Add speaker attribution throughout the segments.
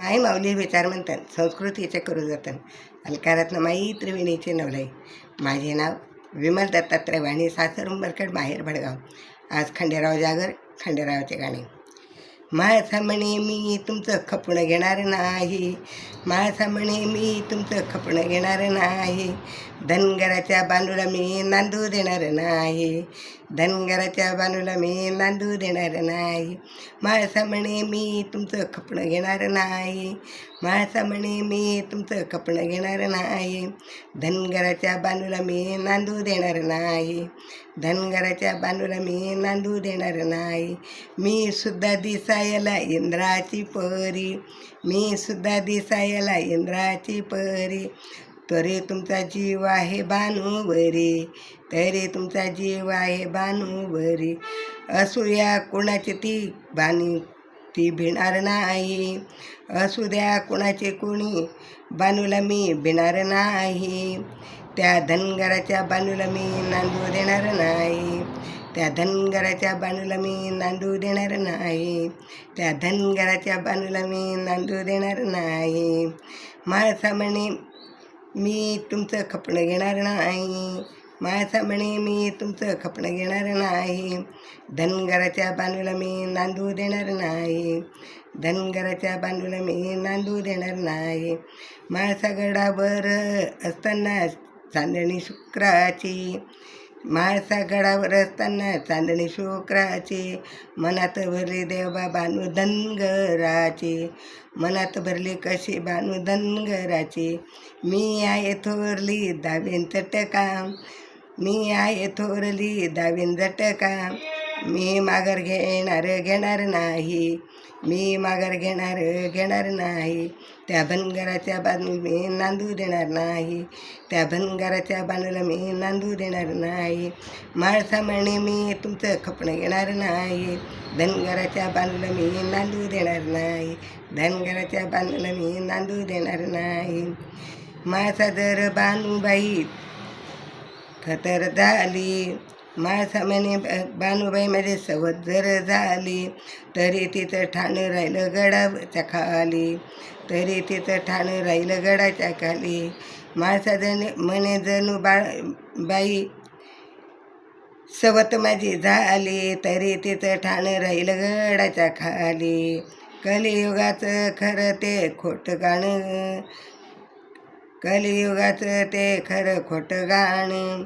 Speaker 1: माई माऊली विचार म्हणतात संस्कृतीचे करू जातात. अलकारातनं माई त्रिवेणीचे नवलाई माझे नाव विमल दत्तात्रय वाणी सासर उंबरखेड माहेर भडगाव. आज खंडेराव जागर खंडेरावाचे गाणे. माळसा मी तुमचं खपणं घेणार नाही. माळसा मी तुमचं खपणं घेणार नाही. धनगराच्या बांधूला मी नांदू देणार नाही. धनगराच्या बांधूला मी नांदू देणार नाही. माळसा मी तुमचं खपणं घेणार नाही. माळसा मी तुमचं खपणं घेणार नाही. धनगराच्या बांधूला मी नांदू देणार नाही. धनगराच्या बांधूला मी नांदू देणार नाही. मी सुद्धा दिसायला इंद्राची परी. मी सुद्धा दिसायला इंद्राची परी. तरी तुमचा जीव आहे बानूवरी तरी तुमचा जीव आहे बानूवरी असू या कोणाची ती बानी ती भिणार नाही. असू द्या कोणाचे कोणी बानूला मी भिणार नाही. त्या धनगराच्या बांधूला मी नांदू देणार नाही. त्या धनगराच्या बांधूला मी नांदू देणार नाही. त्या धनगराच्या बांधूला मी नांदू देणार नाही. माळसा म्हणे मी तुमचं खपणं घेणार नाही. माळसा म्हणे मी तुमचं खपणं घेणार नाही. धनगराच्या बांधूला मी नांदू देणार नाही. धनगराच्या बांधूला मी नांदू देणार नाही. माळसा गडावर असताना चांदणी शुक्राची. माळसा गडावर असताना चांदणी शुक्राची. मनात भरली देवा बानू धनगराची. मनात भरली कशी बानू धनगराची. मी आहे थोरली दावेन चटका मी आहे थोरली दावेन झटका. मी माघार घेणार घेणार नाही. मी माघार घेणार घेणार नाही. त्या बनगराच्या बाजू मी नांदू देणार नाही. त्या बनगराच्या बाजूला मी नांदू देणार नाही. माळसा म्हणे मी तुमचं खपणं घेणार नाही. धनगराच्या बाजूला मी नांदू देणार नाही. धनगराच्या बाजूला मी नांदू देणार नाही. माळसा जर बानूबाई खतर झाली माळसा म्हणे बानूबाई माझे सवत जर झाली तरी तिचं ठाणं राहिलं गडाच्या खाली. तरी तिचं ठाणं राहिलं गडाच्या खाली. माळसा जण म्हणे जणू बा बाई सवत माझी झाली तरी तिचं ठाणं राहिलं गडाच्या खाली. कलियुगाचं खरं ते खोटं गाणं कलियुगाचं ते खरं खोटं गाणं.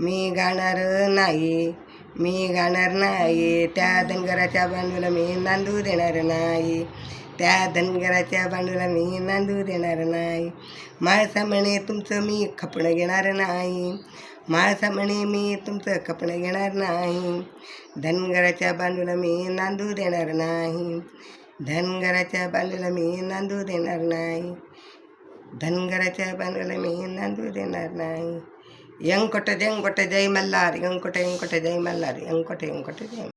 Speaker 1: मी गाणार नाही मी गाणार नाही. त्या धनगराच्या बांधूला मी नांदू देणार नाही. त्या धनगराच्या बांधूला मी नांदू देणार नाही. माळसा म्हणे तुमचं मी खपणं घेणार नाही. माळसा म्हणे मी तुमचं खपणं घेणार नाही. धनगराच्या बांधूला मी नांदू देणार नाही. धनगराच्या बांधूला मी नांदू देणार नाही. ధన్గరచ పనుల మీందంటూ తిన్నారు నాయి. ఎంకొట దెంకొట జై మల్లారు ఎంకొట ఎంకొట జై మల్లారు ఎంకొట ఎంకొట జై